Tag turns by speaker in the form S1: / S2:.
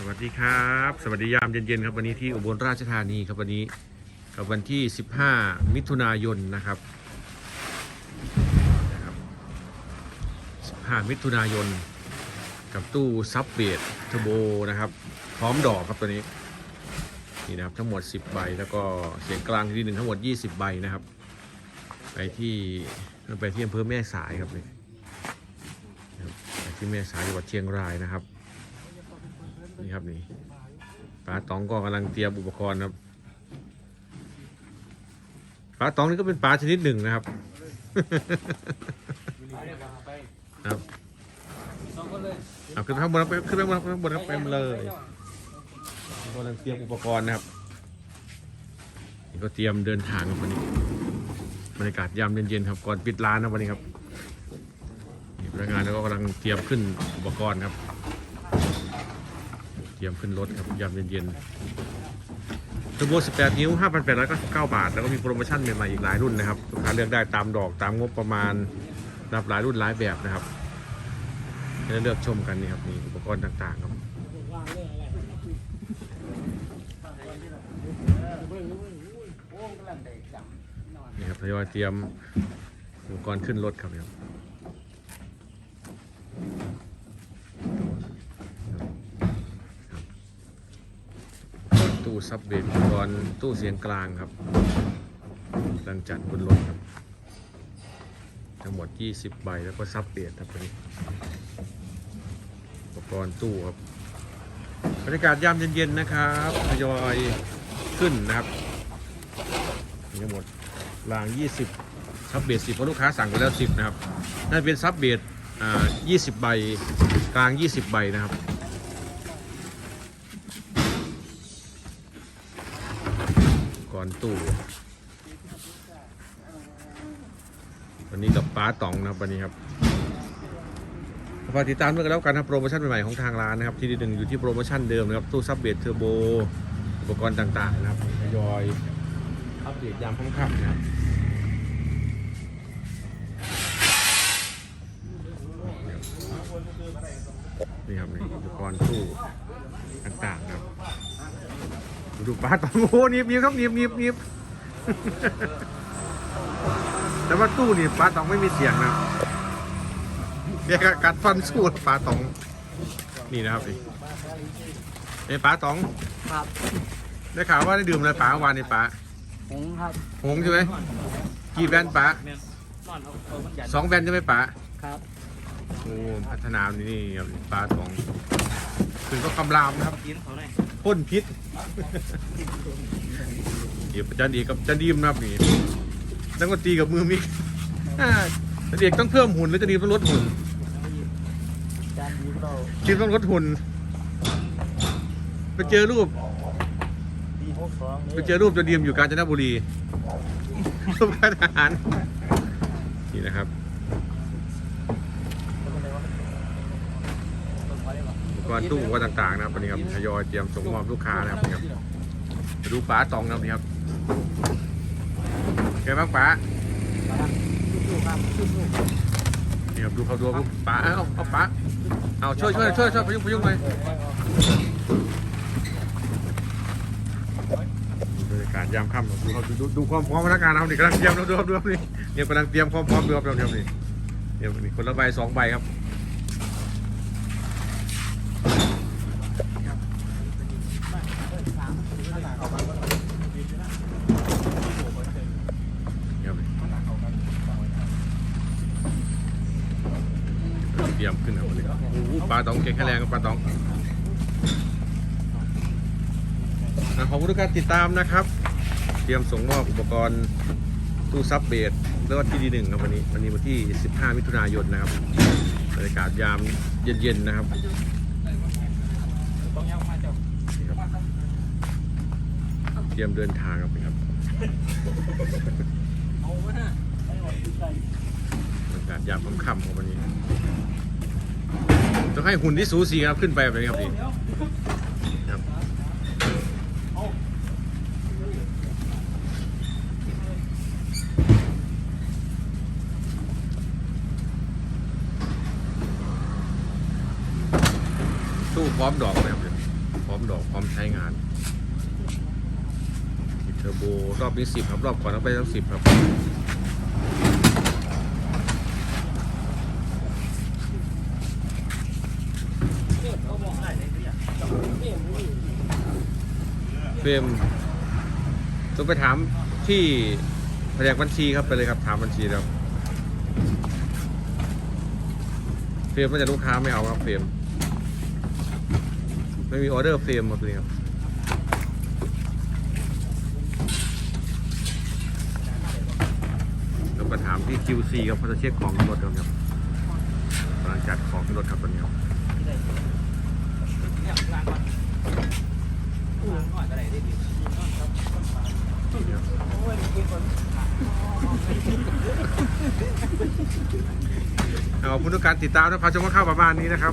S1: สวัสดีครับ สวัสดียามเย็นๆครับวันนี้ที่อุบลราชธานีครับวันนี้กับวันที่ 15 มิถุนายนนะครับนะครับ 15 มิถุนายน กับตู้ซับเบียดเทอร์โบนะครับ พร้อมดอกครับตัวนี้นี่นะครับทั้งหมด 10 ใบ แล้วก็เสียงกลางที่หนึ่งทั้งหมด 20 ใบนะครับ ไปที่ไปที่อำเภอแม่สายครับนี่ไปที่แม่สายจังหวัดเชียงรายนะครับ นี่ครับนี่ป้าตองก็กำลังเตรียมอุปกรณ์ครับป้าตองนี่ก็เป็นปลาชนิดหนึ่งนะครับ ครับเอาขึ้นข้างบนครับไปขึ้นไปข้างบนข้างบนครับไปเลยกำลังเตรียมอุปกรณ์นะครับนี่ก็เตรียมเดินทางครับวันนี้บรรยากาศยามเย็นๆครับก่อนปิดร้านนะวันนี้ครับพนักงานก็กำลังเตรียมขึ้นอุปกรณ์ครับ เตรียมขึ้นรถครับยามเย็นๆเทอร์โบ18 นิ้ว 5,899 บาท แล้วก็มีโปรโมชั่นใหม่ๆอีกหลายรุ่นนะครับลูกค้าเลือกได้ตามดอกตามงบประมาณรับหลายรุ่นหลายแบบนะครับให้ได้เลือกชมกันนี่ครับนี่อุปกรณ์ต่างๆครับนี่ครับทยอยเตรียมอุปกรณ์ขึ้นรถครับเนี่ย ตู้ซับเบรกอุปกรณ์ตู้เสียงกลางครับกำลังจัดบนรถครับ ทั้งหมด 20 ใบแล้วก็ซับเบรกครับตัวนี้อุปกรณ์ตู้ครับบรรยากาศยามเย็นๆนะครับทยอยขึ้นนะครับทั้งหมดราง 20 ซับเบรก10เพราะลูกค้าสั่งไปแล้ว 10 นะครับน่าเป็นซับเบรกอ่า20 ใบกลาง 20 ใบนะครับ ก่อนตู้ วันนี้กับป้าตองนะครับวันนี้ครับฝากติดตามด้วยกันแล้วกันนะโปรโมชั่นใหม่ๆของทางร้านนะครับ ที่หนึ่งอยู่ที่โปรโมชั่นเดิมนะครับ ตู้ซับเบดเทอร์โบ อุปกรณ์ต่างๆนะครับทยอยอัปเดตยามค่ำๆนะครับนี่ครับนี่อุปกรณ์ตู้ต่างๆนะครับ ดูปลาตองโอ้หนีบหนีบครับหนีบหนีบหนีบแต่ว่าตู้นี่ปลาตองไม่มีเสียงนะเรียกกัดฟันสู้ปลาตอง นี่นะครับนี่ไอ้ปลาตอง
S2: ครับ
S1: ได้ข่าวว่าได้ดื่มอะไรปลาเมื่อวานนี่ปลา
S2: หงครับ
S1: หงใช่ไหมกี่แวนปลาสองแวนใช่ไหมปลา
S2: ครับ
S1: โอ้พัฒนานี่ครับปลาตองถึงก็คำรามนะครับ พ่นพิษเดี๋ยวจันเอกกับจันดีมนับนี่ต้องก็ตีกับมือมิกอ่าจันเอกต้องเพิ่มหุ่นหรือจันดีมต้องลดหุ่น
S2: จานดีเรา
S1: ดีมต้องลดหุ่นไปเจอรูปไปเจอรูปจันดีมอยู่กาญจนบุรีรูปการทหารนี่นะครับอุป กรณ์ตู้อุปกรณ์ต่างๆนะครับวันนี้ครับทยอยเตรียมส่งมอบลูกค้านะครับนี่ครับดูป๋าตองนะครับนี่ครับแกบ้างป๋า
S2: สู้ๆครับสู้
S1: นี่ครับดูเขาดูป๋าเอาเอาป๋าเอาช่วยช่วยช่วยช่วยพยุงพยุงเลยบรรยากาศยามค่ำดูเขาดูดูความพร้อมพนักงานเรานี่กำลังเตรียมเราดูครับดูครับนี่เนี่ยกำลังเตรียมความพร้อมดูครับดูครับนี่เดี๋ยมีคนละใบสองใบครับเดี๋ยวนี่เตรี ยมขึ้นครับวันนี้โอ้โหปลาตองเก่งแค่แรงครับปลาตองอะขอบคุณทุกการติดตามนะครับ เตรียมส่งมอบอุปกรณ์ตู้ซับเบสแล้วก็ที่ดีหนึ่งครับวันนี้วันนี้วันที่ 15 มิถุนายนนะครับบรรยากาศยามเย็นๆนะครับ
S2: ต้องยังมาเจ้า
S1: นี่ครับเตรียมเดินทางครับนี่ครับ
S2: เอาไว้นะ
S1: บรรยากาศยามค่ำๆของวันนี้ ต้องให้หุ่นที่สูสีครับขึ้นไปแบบนี้ครับนี่ครับตู้พร้อมดอกเลยครับร้อมดอกพร้อมใช้งานเทอร์โบรอบนี้สิบครับรอบก่อนเอาไปทั้งสิบครับ
S2: เฟ
S1: รมต้องไปถามที่แผนกบัญชีครับไปเลยครับถามบัญชีแล้วเฟรมน่าจะลูกค้าไม่เอาครับเฟรมไม่มีออเดอร์เฟรมครับเลยครับต้องไปถามที่ QC ครับเขาจะเช็คของรถครับครับกำลังจัดของที่รถครับตอนนี้ครับ ขอบคุณทุกการติดตามนะครับชมว่าเข้าประมาณนี้นะครับ